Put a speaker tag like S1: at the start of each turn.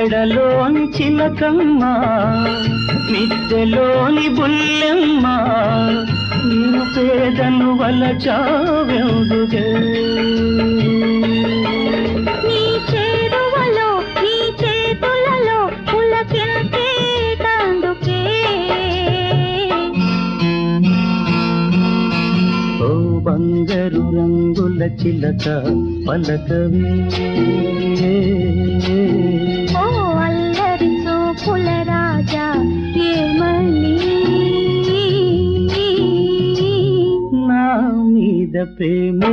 S1: మెడలోని చిలకమ్మ మిద్దెలోని బుల్లెమ్మ నేను పేదను వలచావెందుగే బంగారు రంగుల చిలక పలకవే. ಪ್ರೇಮೇ